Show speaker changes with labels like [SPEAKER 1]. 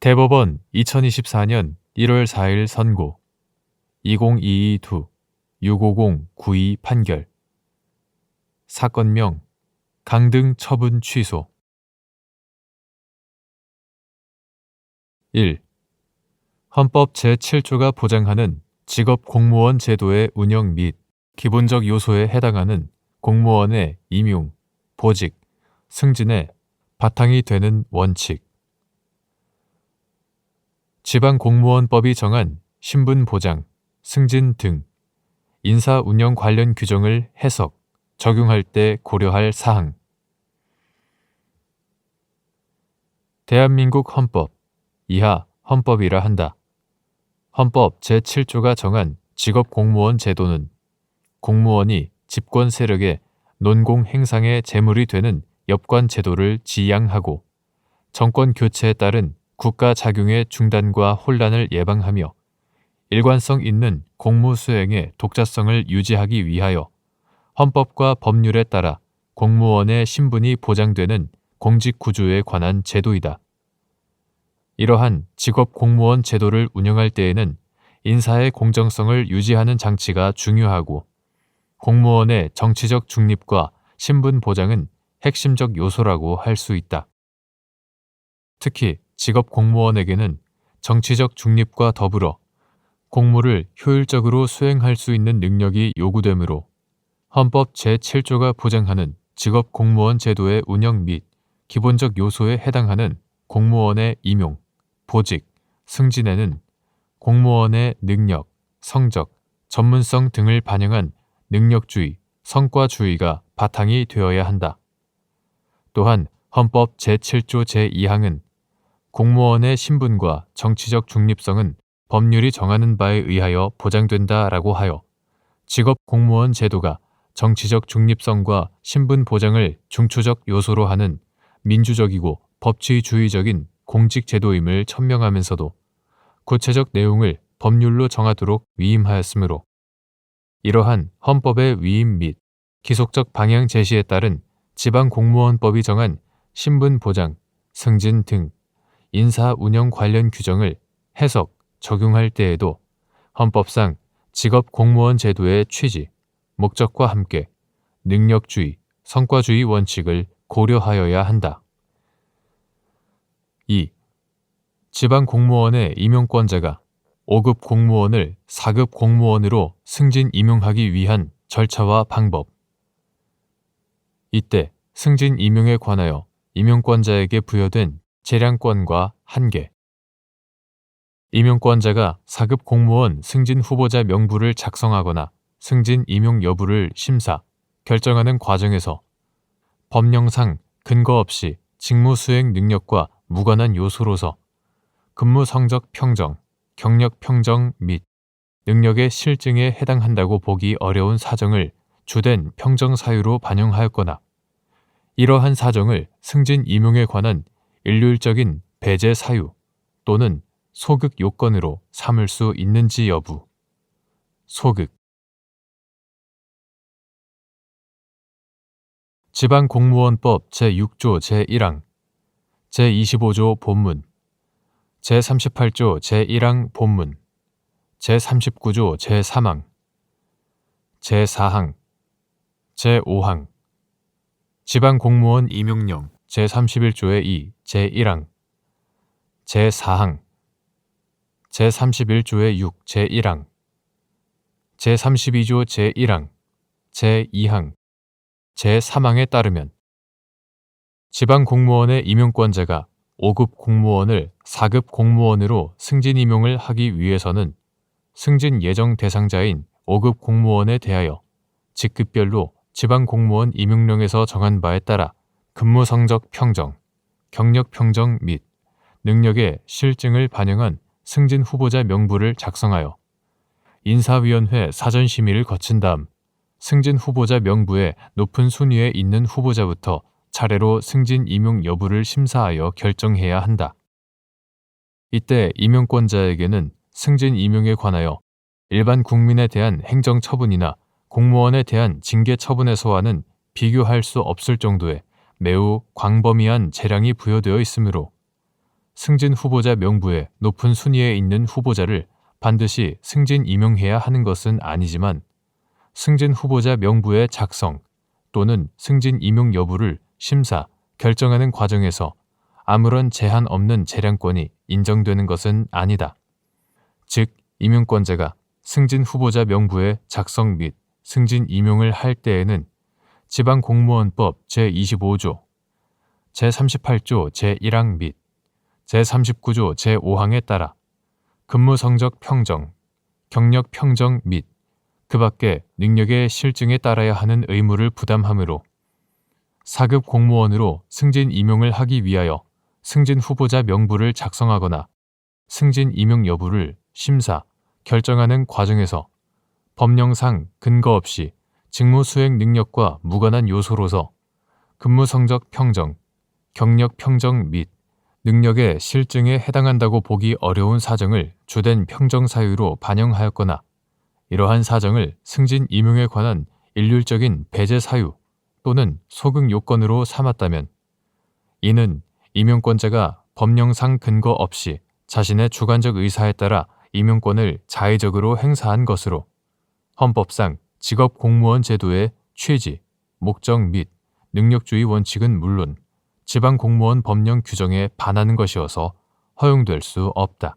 [SPEAKER 1] 대법원 2024년 1월 4일 선고 2022-650-92 판결 사건명 강등 처분 취소 1. 헌법 제7조가 보장하는 직업 공무원 제도의 운영 및 기본적 요소에 해당하는 공무원의 임용, 보직, 승진의 바탕이 되는 원칙. 지방공무원법이 정한 신분 보장, 승진 등 인사 운영 관련 규정을 해석, 적용할 때 고려할 사항. 대한민국 헌법 이하 헌법이라 한다. 헌법 제7조가 정한 직업 공무원 제도는 공무원이 집권 세력의 논공 행상의 재물이 되는 엽관 제도를 지향하고 정권 교체에 따른 국가 작용의 중단과 혼란을 예방하며 일관성 있는 공무 수행의 독자성을 유지하기 위하여 헌법과 법률에 따라 공무원의 신분이 보장되는 공직 구조에 관한 제도이다. 이러한 직업 공무원 제도를 운영할 때에는 인사의 공정성을 유지하는 장치가 중요하고 공무원의 정치적 중립과 신분 보장은 핵심적 요소라고 할 수 있다. 특히 직업 공무원에게는 정치적 중립과 더불어 공무를 효율적으로 수행할 수 있는 능력이 요구되므로 헌법 제7조가 보장하는 직업 공무원 제도의 운영 및 기본적 요소에 해당하는 공무원의 임용, 보직, 승진에는 공무원의 능력, 성적, 전문성 등을 반영한 능력주의, 성과주의가 바탕이 되어야 한다. 또한 헌법 제7조 제2항은 공무원의 신분과 정치적 중립성은 법률이 정하는 바에 의하여 보장된다라고 하여 직업 공무원 제도가 정치적 중립성과 신분 보장을 중추적 요소로 하는 민주적이고 법치주의적인 공직 제도임을 천명하면서도 구체적 내용을 법률로 정하도록 위임하였으므로 이러한 헌법의 위임 및 기속적 방향 제시에 따른 지방 공무원법이 정한 신분 보장, 승진 등 인사 운영 관련 규정을 해석, 적용할 때에도 헌법상 직업 공무원 제도의 취지, 목적과 함께 능력주의, 성과주의 원칙을 고려하여야 한다. 2. 지방 공무원의 임용권자가 5급 공무원을 4급 공무원으로 승진 임용하기 위한 절차와 방법. 이때 승진 임용에 관하여 임용권자에게 부여된 재량권과 한계. 임용권자가 4급 공무원 승진 후보자 명부를 작성하거나 승진 임용 여부를 심사, 결정하는 과정에서 법령상 근거 없이 직무 수행 능력과 무관한 요소로서 근무 성적 평정, 경력 평정 및 능력의 실증에 해당한다고 보기 어려운 사정을 주된 평정 사유로 반영하였거나 이러한 사정을 승진 임용에 관한 일률적인 배제 사유 또는 소극 요건으로 삼을 수 있는지 여부. 소극. 지방공무원법 제6조 제1항 제25조 본문 제38조 제1항 본문 제39조 제3항 제4항 제5항. 지방공무원 임용령 제31조의 2 제1항. 제4항. 제31조의 6 제1항. 제32조 제1항. 제2항. 제3항에 따르면 지방 공무원의 임용권자가 5급 공무원을 4급 공무원으로 승진 임용을 하기 위해서는 승진 예정 대상자인 5급 공무원에 대하여 직급별로 지방 공무원 임용령에서 정한 바에 따라 근무 성적 평정, 경력 평정 및 능력의 실증을 반영한 승진 후보자 명부를 작성하여 인사위원회 사전 심의를 거친 다음 승진 후보자 명부에 높은 순위에 있는 후보자부터 차례로 승진 임용 여부를 심사하여 결정해야 한다. 이때 임용권자에게는 승진 임용에 관하여 일반 국민에 대한 행정 처분이나 공무원에 대한 징계 처분에서와는 비교할 수 없을 정도의 매우 광범위한 재량이 부여되어 있으므로 승진 후보자 명부에 높은 순위에 있는 후보자를 반드시 승진 임용해야 하는 것은 아니지만 승진 후보자 명부의 작성 또는 승진 임용 여부를 심사, 결정하는 과정에서 아무런 제한 없는 재량권이 인정되는 것은 아니다. 즉, 임용권자가 승진 후보자 명부의 작성 및 승진 임용을 할 때에는 지방공무원법 제25조, 제38조 제1항 및 제39조 제5항에 따라 근무 성적 평정, 경력 평정 및 그 밖에 능력의 실증에 따라야 하는 의무를 부담하므로 4급 공무원으로 승진 임용을 하기 위하여 승진 후보자 명부를 작성하거나 승진 임용 여부를 심사, 결정하는 과정에서 법령상 근거 없이 직무 수행 능력과 무관한 요소로서 근무 성적 평정, 경력 평정 및 능력의 실증에 해당한다고 보기 어려운 사정을 주된 평정 사유로 반영하였거나 이러한 사정을 승진 임용에 관한 일률적인 배제 사유 또는 소극 요건으로 삼았다면 이는 임용권자가 법령상 근거 없이 자신의 주관적 의사에 따라 임용권을 자의적으로 행사한 것으로 헌법상 직업 공무원 제도의 취지, 목적 및 능력주의 원칙은 물론 지방 공무원 법령 규정에 반하는 것이어서 허용될 수 없다.